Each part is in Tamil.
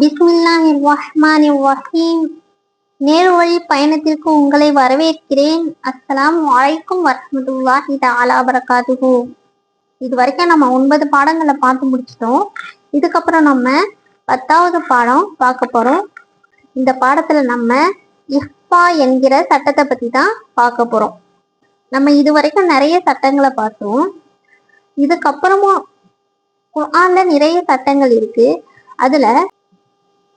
பிஸ்மில்லாஹி ரஹ்மானி ரஹீம் நேர்வழி பயணத்திற்கு உங்களை வரவேற்கிறேன். அஸ்ஸலாம் வலைக்கும் வரமத்துல்லாஹி தஆலா வரகாதுகு இது வரைக்கும் நம்ம ஒன்பது பாடங்களை பார்த்து முடிச்சிட்டோம். இதுக்கப்புறம் நம்ம பத்தாவது பாடம் பார்க்க போகிறோம் இந்த பாடத்தில் நம்ம இஃபா என்கிற சட்டத்தை பற்றி தான் பார்க்க போகிறோம் நம்ம இது வரைக்கும் நிறைய சட்டங்களை பார்த்தோம். இதுக்கப்புறமும் குர்ஆன்ல நிறைய சட்டங்கள் இருக்குது அதில்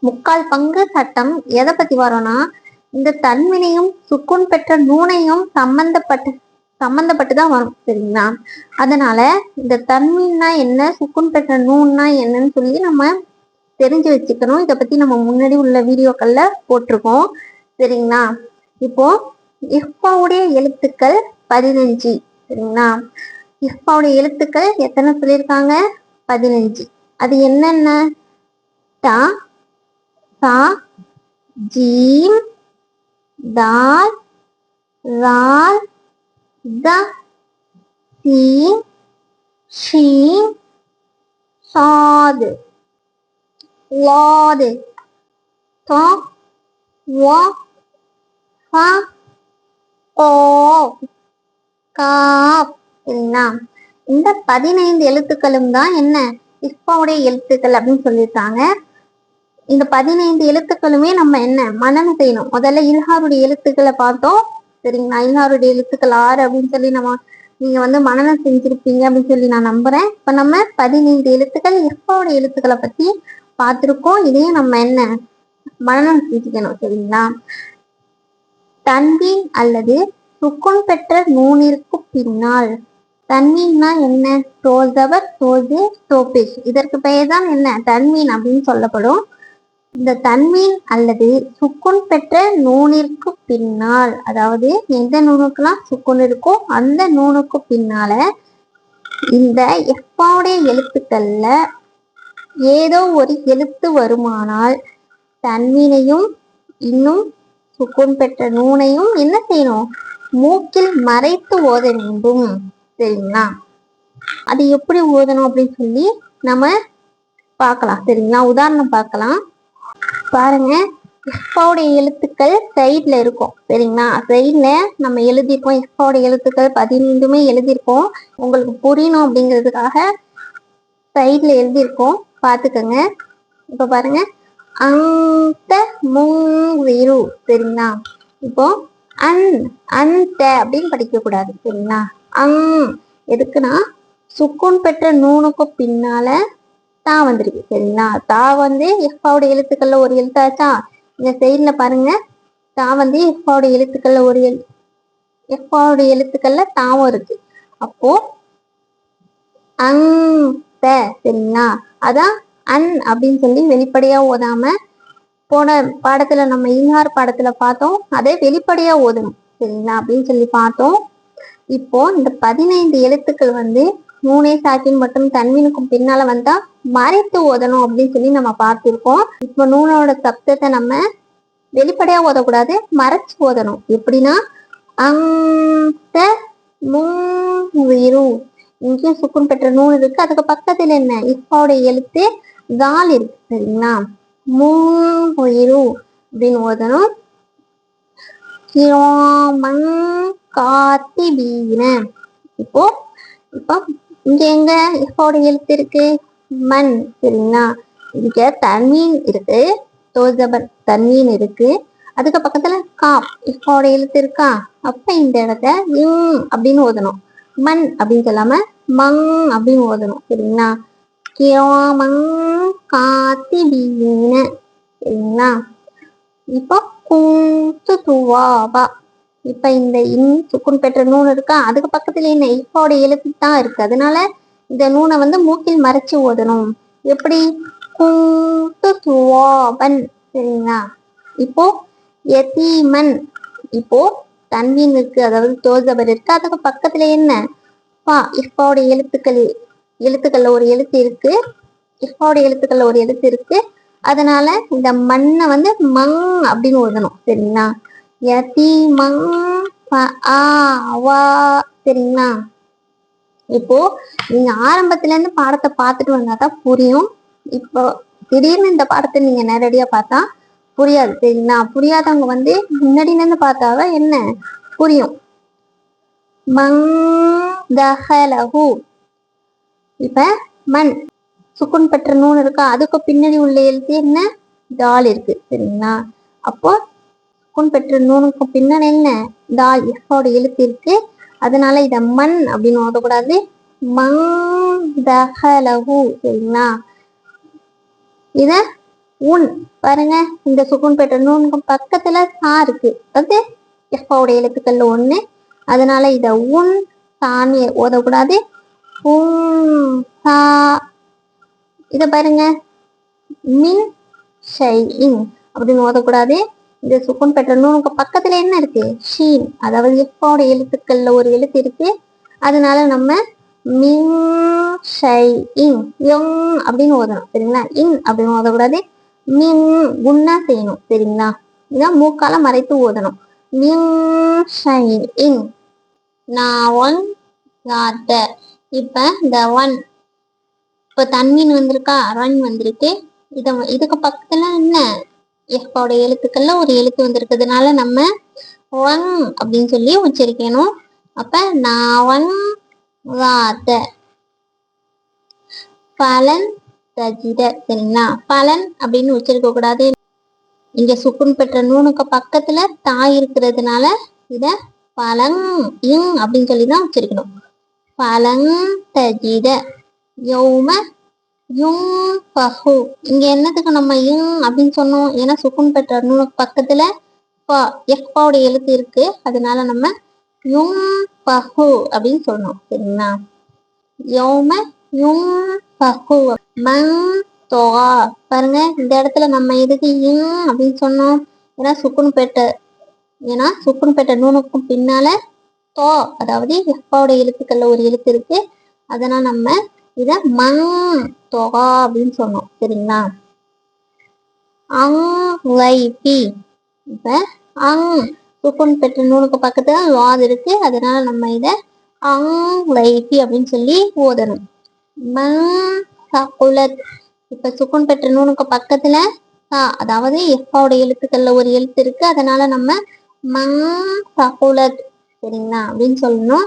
முக்கால் பங்கு சட்டம் எதை பத்தி வரோம்னா இந்த தன்வினையும் சுக்குன் பெற்ற நூனையும் சம்பந்தப்பட்டு சம்பந்தப்பட்டு தான் வரும் சரிங்களா? அதனால இந்த தன்மீன்னா என்ன சுக்குன் பெற்ற நூன்னா என்னன்னு சொல்லி நம்ம தெரிஞ்சு வச்சுக்கணும். இதை பத்தி நம்ம முன்னாடி உள்ள வீடியோக்கள்ல போட்டிருக்கோம் சரிங்களா? இப்போ இஃபாவுடைய எழுத்துக்கள் பதினஞ்சு சரிங்களா? இஃபாவுடைய எழுத்துக்கள் எத்தனை சொல்லியிருக்காங்க? பதினஞ்சு. அது என்னென்ன? டா சா ஜீம் தால் ரால் த சீன் ஷீன் சாது. லாது. தா வா ஃபா ஓ காப் சரிங்களா இந்த பதினைந்து எழுத்துக்களும் தான் என்ன? இஃபாவுடைய எழுத்துக்கள் அப்படின்னு சொல்லியிருக்காங்க. இந்த பதினைந்து எழுத்துக்களுமே நம்ம என்ன? மனனம் செய்யணும். முதல்ல இல்ஹாருடைய எழுத்துக்களை பார்த்தோம். சரிங்களா? இல்ஹாருடைய எழுத்துக்கள் ஆறு அப்படின்னு சொல்லி நம்ம நீங்க வந்து மனநம் செஞ்சிருப்பீங்க அப்படின்னு சொல்லி நான் நம்புறேன். இப்ப நம்ம பதினைந்து எழுத்துக்கள் இஃபாவுடைய எழுத்துக்களை பத்தி பார்த்திருக்கோம். இதையும் நம்ம என்ன? மனநம் செஞ்சுக்கணும். சரிங்களா? தன்வீன் அல்லது சுக்குன் பெற்ற நூனிற்கு பின்னால். தன்மீன்னா என்ன? தோல்தவர் தோல்து தோபிஷ். இதற்கு பெயர் தான் என்ன? தன்மீன் அப்படின்னு சொல்லப்படும். இந்த தன்மீன் அல்லது சுக்குன் பெற்ற நூனிற்கு பின்னால் அதாவது எந்த நூனுக்கெல்லாம் சுக்குன் இருக்கோ அந்த நூனுக்கு பின்னால இந்த எப்பாவுடைய எழுத்துக்கள்ல ஏதோ ஒரு எழுத்து வருமானால் தன்மீனையும் இன்னும் சுக்குன் பெற்ற நூனையும் என்ன செய்யணும்? மூக்கில் மறைத்து ஓத வேண்டும். சரிங்களா? அது எப்படி ஓதணும் அப்படின்னு சொல்லி நம்ம பார்க்கலாம். சரிங்களா? உதாரணம் பார்க்கலாம். பாருங்க. இஃபாவுடைய எழுத்துக்கள் சைட்ல இருக்கும். சரிங்களா? சைட்ல நம்ம எழுதியிருக்கோம். இஃபாவுடைய எழுத்துக்கள் பதினைந்துமே எழுதியிருக்கோம். உங்களுக்கு புரியணும் அப்படிங்கிறதுக்காக சைட்ல எழுதியிருக்கோம். பார்த்துக்கோங்க. இப்போ பாருங்க. அந்த மூவிரு சரிங்களா? இப்போ அன் அந்த அப்படின்னு படிக்க கூடாது சரிங்களா? அங். எதுக்குன்னா சுக்குன் பெற்ற நூனுக்கு பின்னால தா வந்திருக்கு சரிங்களா? தா வந்து எஃபாவுடைய எழுத்துக்கள்ல ஒரு எழுத்தாச்சா? இந்த சைட்ல பாருங்க. தா வந்து எஃபாவுடைய எழுத்துக்கள்ல ஒரு எழு எஃபாவுடைய எழுத்துக்கள்ல தாவும் இருக்கு. அப்போ அந்த சரிங்களா? அதான் அன் அப்படின்னு சொல்லி வெளிப்படையா ஓதாம போன பாடத்துல நம்ம இன்னார் பாடத்துல பார்த்தோம். அதே வெளிப்படையா ஓதணும் சரிங்களா? அப்படின்னு சொல்லி பார்த்தோம். இப்போ இந்த பதினைந்து எழுத்துக்கள் வந்து மூணே சாக்கின் மற்றும் தன்மீனுக்கும் பின்னால வந்தா மறைத்து ஓதணும் அப்படின்னு சொல்லி நம்ம பார்த்திருக்கோம். இப்போ நூனோட சப்தத்தை நம்ம வெளிப்படையா ஓதக்கூடாது மறைச்சு ஓதணும். எப்படின்னா அந்த மூவிரு இங்கேயும் சுக்குன் பெற்ற நூல் இருக்கு. அதுக்கு பக்கத்துல என்ன? இப்பாவுடைய எழுத்து தால் இருக்கு சரிங்களா? மூவிரு அப்படின்னு ஓதணும். கிராமங் காத்திபீன இப்போ இப்போ இங்க எங்க? இஃபோட எழுத்து இருக்கு மண் சரிங்களா இங்க தன்மீன் இருக்கு. தோசபர் தன்மீன் இருக்கு. அதுக்கு பக்கத்துல காப் இஃபோட எழுத்து இருக்கா அப்ப இந்த இடத்த இங் அப்படின்னு ஓதணும். மண் அப்படின்னு சொல்லாம மங் அப்படின்னு ஓதணும். சரிங்களா? கியோமங் வீண சரிங்களா? இப்போ கூத்து துவாபா. இப்ப இந்த இன் சுக்குன் பெற்ற நூல் இருக்கா? அதுக்கு பக்கத்துல என்ன? இப்போட எழுத்து தான் இருக்கு. அதனால இந்த நூனை வந்து மூக்கில் மறைச்சு ஓதணும். எப்படி? குவாபன் சரிங்களா? இப்போ எத்தீமன் இப்போ தன்வீன் இருக்கு அதாவது தோசபர் இருக்கு. அதுக்கு பக்கத்துல என்ன? பா இஃபாவோட எழுத்துக்கள் எழுத்துக்கள்ல ஒரு எழுத்து இருக்கு. இஃபாவோட எழுத்துக்கள்ல ஒரு எழுத்து இருக்கு. அதனால இந்த மண்ணை வந்து மங் அப்படின்னு ஓதணும். சரிங்களா? யதி மங் ஆ சரிங்களா இப்போ நீங்க ஆரம்பத்துல இருந்து பாடத்தை பார்த்துட்டு வந்தாதான் புரியும். இப்போ திடீர்னு இந்த பாடத்தை நீங்க நேரடியா பார்த்தா புரியாது சரிங்களா புரியாதவங்க வந்து முன்னாடி நின்று பார்த்தாதான் என்ன? புரியும். மங் தஹலஹு இப்ப மண் சுக்குன் பெற்ற நூன் இருக்கா? அதுக்கு பின்னாடி உள்ள எழுத்து என்ன? தால் இருக்கு சரிங்களா அப்போ சுக்குன் பெற்ற நூனுக்கு பின்னால் என்ன? தால் எஃபோட எழுத்து இருக்கு அதனால இத மண் அப்படின்னு ஓதக்கூடாது. மங் சரிங்களா? இத உன் பாருங்க. இந்த சுகுன் பெற்ற நூனுக்கு பக்கத்துல சா இருக்கு. அது எஃபோட எழுத்துக்கள்ல ஒண்ணு. அதனால இத உன் சாமி ஓதக்கூடாது. உம் சா. இத பாருங்க. மின் ஷை இன் அப்படின்னு ஓதக்கூடாது. இந்த சுக்குன் பெற்ற உங்க பக்கத்துல என்ன இருக்கு? ஷீன். அதாவது எஃபோட எழுத்துக்கள்ல ஒரு எழுத்து இருக்கு. அதனால நம்ம மின் ஷை இன் யங் அப்படின்னு ஓதணும். சரிங்களா? இன் அப்படின்னு ஓதக்கூடாது. மின் குன்னா செய்யணும். சரிங்களா? இதான் மூக்கால மறைத்து ஓதணும். மின் ஷை இன் நான் ஒன் யார்ட இப்ப இந்த ஒன். இப்ப தண்ணின் வந்திருக்கா? ரன் வந்திருக்கு. இத இதுக்கு பக்கத்துல என்ன? எஃபோட எழுத்துக்கள்ல ஒரு எழுத்து வந்திருக்கிறதுனால நம்ம ஒன் அப்படின்னு சொல்லி உச்சரிக்கணும். அப்ப நான் ஒன் பலன் தஜித சரிங்களா? பலன் அப்படின்னு உச்சரிக்க கூடாது. இங்க சுக்குன் பெற்ற நூனுக்கு பக்கத்துல தாய் இருக்கிறதுனால இத பலங் இங் அப்படின்னு சொல்லி தான் உச்சரிக்கணும். பலங் தஜித யௌம யும் பஹு இங்க என்னத்துக்கு நம்ம யும் அப்படின்னு சொன்னோம். ஏன்னா சுக்குன் பெற்ற நூனுக்கு பக்கத்துல எஃபாவோட எழுத்து இருக்கு. அதனால நம்ம யும் பஹு அப்படின்னு சொல்லணும் சரிங்களா? யோம யும் பஹு மங் தொகா பாருங்க இந்த இடத்துல நம்ம எதுக்கு யும் அப்படின்னு சொன்னோம்? ஏன்னா சுக்குன் பெற்ற ஏன்னா சுக்குன் பெற்ற நூனுக்கும் பின்னால தோ அதாவது எஃபாவோட எழுத்துக்கள்ல ஒரு எழுத்து இருக்கு. அதனால நம்ம இத மங் தொகா அப்படின்னு சொன்னோம். சரிங்களா? அங் லை இப்ப அங் சுக்குன் பெற்ற நூலுக்கு பக்கத்துல வாது இருக்கு. அதனால நம்ம இத அங் லைபி அப்படின்னு சொல்லி ஓதணும். ம சகுலத் இப்ப சுக்குன் பெற்ற நூலுக்கு பக்கத்துல சா அதாவது எஃபாவோட எழுத்துக்கள்ல ஒரு எழுத்து இருக்கு. அதனால நம்ம மங் சகுலத் சரிங்களா? அப்படின்னு சொல்லணும்.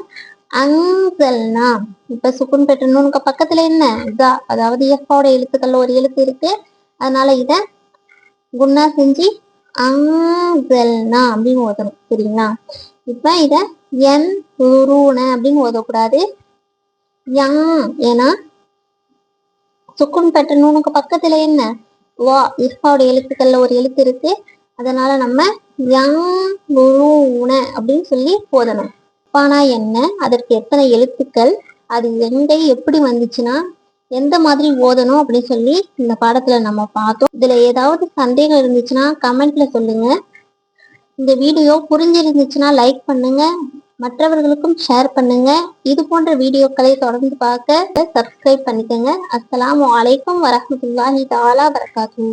அங்கல்னா இப்ப சுக்குன் பெற்ற நூனுக்கு பக்கத்துல என்ன? தா. அதாவது எஃபாவோட எழுத்துக்கள்ல ஒரு எழுத்து இருக்கு. அதனால இத குன்னா செஞ்சு அங்கல்னா அப்படின்னு ஓதணும். சரிங்களா? இப்ப இத என் உருன அப்படின்னு ஓதக்கூடாது. யங் ஏன்னா சுக்குன் பெற்ற நூனுக்கு பக்கத்துல என்ன? வா. இஃபாவோட எழுத்துக்கள்ல ஒரு எழுத்து இருக்கு. அதனால நம்ம யங் உருன அப்படின்னு சொல்லி ஓதணும். பானா என்ன? அதற்கு எத்தனை எழுத்துக்கள்? அது எங்கே எப்படி வந்துச்சுன்னா எந்த மாதிரி ஓதணும் அப்படின்னு சொல்லி இந்த பாடத்துல நம்ம பார்த்தோம். இதுல ஏதாவது சந்தேகம் இருந்துச்சுன்னா கமெண்ட்ல சொல்லுங்க. இந்த வீடியோ புரிஞ்சிருந்துச்சுன்னா லைக் பண்ணுங்க. மற்றவர்களுக்கும் ஷேர் பண்ணுங்க. இது போன்ற வீடியோக்களை தொடர்ந்து பார்க்க சப்ஸ்கிரைப் பண்ணிக்கோங்க. அஸ்லாம் வலைக்கம் வரமத்துல்லாஹி தாலா வரகாத்து